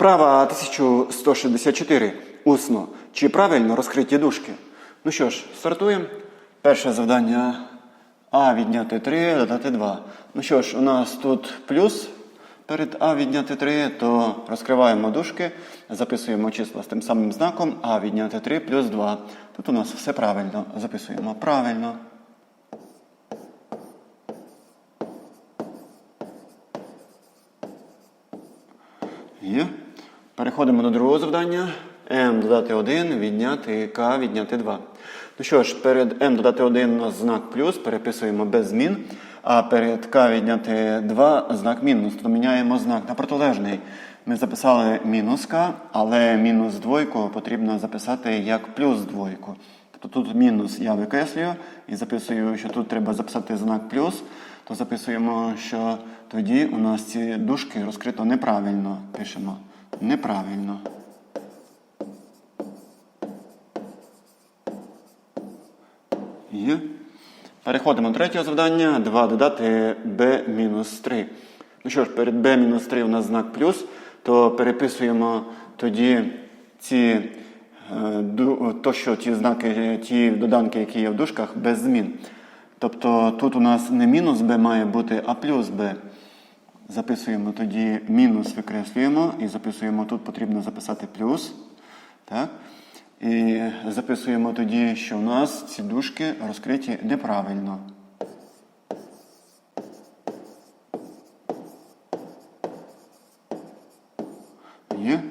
Вправа 1164. Усно. Чи правильно розкриті дужки? Ну що ж, стартуємо. Перше завдання А відняти 3, додати 2. Ну що ж, у нас тут плюс перед А відняти 3, то розкриваємо дужки, записуємо числа з тим самим знаком А відняти 3 плюс 2. Тут у нас все правильно. Записуємо правильно. Є. Переходимо до другого завдання. m додати 1, відняти k, відняти 2. Ну що ж, перед m додати 1 у нас знак плюс, переписуємо без змін. А перед k відняти 2 знак мінус. То міняємо знак на протилежний. Ми записали мінус k, але мінус двойку потрібно записати як плюс двойку. Тобто тут мінус я викреслюю і записую, що тут треба записати знак плюс, то записуємо, що тоді у нас ці дужки розкрито неправильно. Пишемо неправильно. Переходимо до третього завдання. 2 додати b-3. Ну що ж, перед b-3 у нас знак плюс, то переписуємо тоді ці, е, то, що ті знаки, ті доданки, які є в дужках, без змін. Тобто тут у нас не мінус b має бути, а плюс b. Записуємо тоді мінус, викреслюємо і записуємо тут потрібно записати плюс. Так? І записуємо тоді, що у нас ці дужки розкриті неправильно. Є.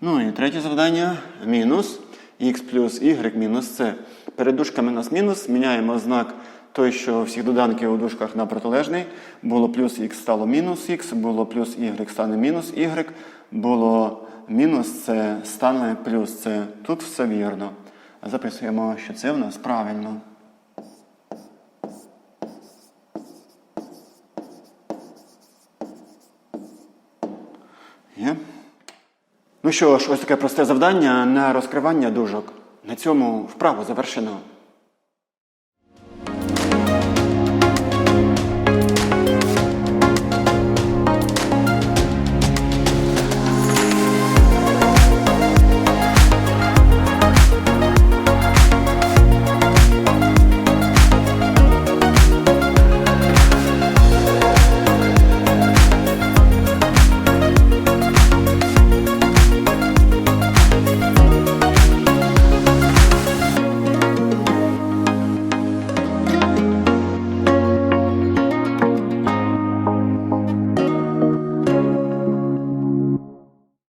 Ну і третє завдання мінус х плюс y мінус c. Перед дужками у нас мінус, міняємо знак той, що всіх доданків у дужках на протилежний. Було плюс х стало мінус х, було плюс y стане мінус y, було мінус c стане плюс c. Тут все вірно. Записуємо, що це в нас правильно. Є? Ну що ж, ось таке просте завдання на розкривання дужок. На цьому вправу завершено.